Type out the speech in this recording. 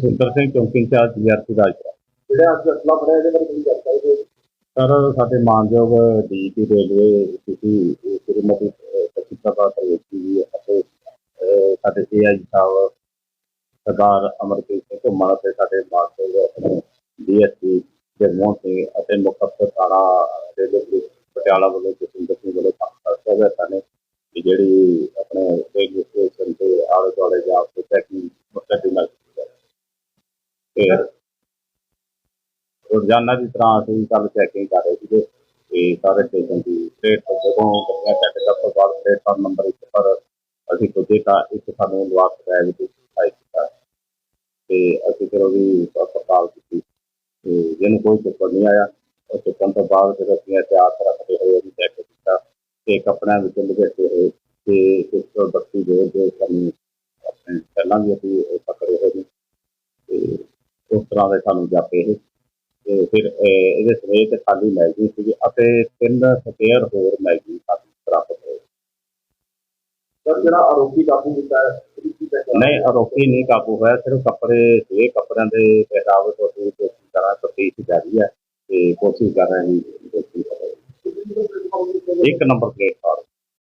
ਜਸਵਿੰਦਰ ਸਿੰਘ ਚੌਂਕੀ incharge GRP Rajpura ਜਿਹੜਾ ਅੱਜ ਅਸਲਾ ਫੜਿਆ ਇਹਦੇ ਬਾਰੇ ਤੁਸੀਂ ਦੱਸ ਸਕਦੇ ਸਰ ਸਾਡੇ ਮਾਨਯੋਗ ਡੀਟੀ ਰੇਲਵੇ ਤੁਸੀਂ ਸ਼੍ਰੀਮਤੀ ਸਚਿਤਾ ਤਰਵੇਤੀ ਜੀ ਅਤੇ ਸਾਡੇ ਏਆਈ ਸਾਹਿਬ ਸਰਦਾਰ ਅਮਰਪ੍ਰੀਤ ਸਿੰਘ ਘੁੰਮਣ ਅਤੇ ਸਾਡੇ ਮਾਨਯੋਗ ਡੀਐਸਪੀ ਜਗਮੋਹਨ ਸਿੰਘ ਅਤੇ ਮੁੱਖ ਅਫਸਰ ਥਾਣਾ ਰੇਲਵੇ ਪਟਿਆਲਾ ਵੱਲੋਂ ਜਸਵਿੰਦਰ ਸਿੰਘ ਵੱਲੋਂ ਕੰਮ ਕੀਤਾ ਗਿਆ ਨੇ ਕਿ ਜਿਹੜੀ ਆਪਣੇ ਰੇਲਵੇ ਸਟੇਸ਼ਨ ਤੇ ਆਲੇ ਦੁਆਲੇ ਜਾ ਕੇ ਚੈਕਿੰਗ ਮੁਕੱਦਮੇ ਨਾਲ ਕੀਤੀ ਜਾਵੇ। ਫਿਰ ਰੋਜ਼ਾਨਾ ਦੀ ਤਰ੍ਹਾਂ ਅਸੀਂ ਕੱਲ ਚੈਕਿੰਗ ਕਰ ਰਹੇ ਸੀਗੇ ਤੇ ਸਾਰੇ ਸਟੇਸ਼ਨ ਦੀ ਸਟੇਟ ਜਦੋਂ ਗੱਡੀਆਂ ਚੈੱਕ ਕਰਨ ਤੋਂ ਬਾਅਦ ਪਲੇਟਫਾਰਮ ਨੰਬਰ 1 ਪਰ ਅਸੀਂ ਪੁੱਜੇ ਤਾਂ ਇੱਕ ਸਾਨੂੰ ਲਵਾਸ ਕਰਾਇਆ ਵੀ ਤੁਸੀਂ ਕੀਤਾ। ਤੇ ਅਸੀਂ ਫਿਰ ਉਹਦੀ ਪੜਤਾਲ ਕੀਤੀ। ਤੇ ਜਿਹਨੂੰ ਕੋਈ ਚੱਕਰ ਨਹੀਂ ਆਇਆ, ਉਹ ਚੁੱਕਣ ਤੋਂ ਬਾਅਦ ਫਿਰ ਅਸੀਂ ਇਤਿਹਾਸ ਰੱਖਦੇ ਹੋਏ ਉਹਦੀ ਚੈੱਕ ਕੀਤਾ ਤੇ ਕੱਪੜਿਆਂ ਵਿੱਚ ਲਪੇਟੇ ਹੋਏ ਤੇ 132 ਦੇ ਜੋ ਸਾਨੂੰ ਆਪਣੇ ਪਹਿਲਾਂ ਵੀ ਅਸੀਂ ਉਹ ਪਕੜੇ ਹੋਏ ਨੇ। ਤੇ ਉਸ ਤਰ੍ਹਾਂ ਦੇ ਸਾਨੂੰ ਜਾਪੇ ਇਹ ਫਿਰ ਇਹਦੇ ਸਮੇਤ ਖਾਲੀ ਮੈਗਜ਼ੀਨ ਸੀਗੀ ਅਤੇ ਤਿੰਨ ਸਪੇਅਰ ਹੋਰ ਮੈਗਜ਼ੀਨ ਸਾਨੂੰ ਪ੍ਰਾਪਤ ਹੋਏ ਸਰ ਜਿਹੜਾ ਆਰੋਪੀ ਕਾਬੂ ਕੀਤਾ ਨਹੀਂ ਆਰੋਪੀ ਨਹੀਂ ਕਾਬੂ ਹੋਇਆ ਸਿਰਫ ਕੱਪੜੇ ਸੀਗੇ ਕੱਪੜਿਆਂ ਦੇ ਪਹਿਰਾਵੇ ਤੋਂ ਅਸੀਂ ਕੋਸ਼ਿਸ਼ ਕਰ ਤਫਤੀਸ਼ ਜਾਰੀ ਹੈ ਤੇ ਕੋਸ਼ਿਸ਼ ਕਰ ਰਹੇ ਹਾਂ ਜੀ। ਇੱਕ ਨੰਬਰ ਪਲੇਟ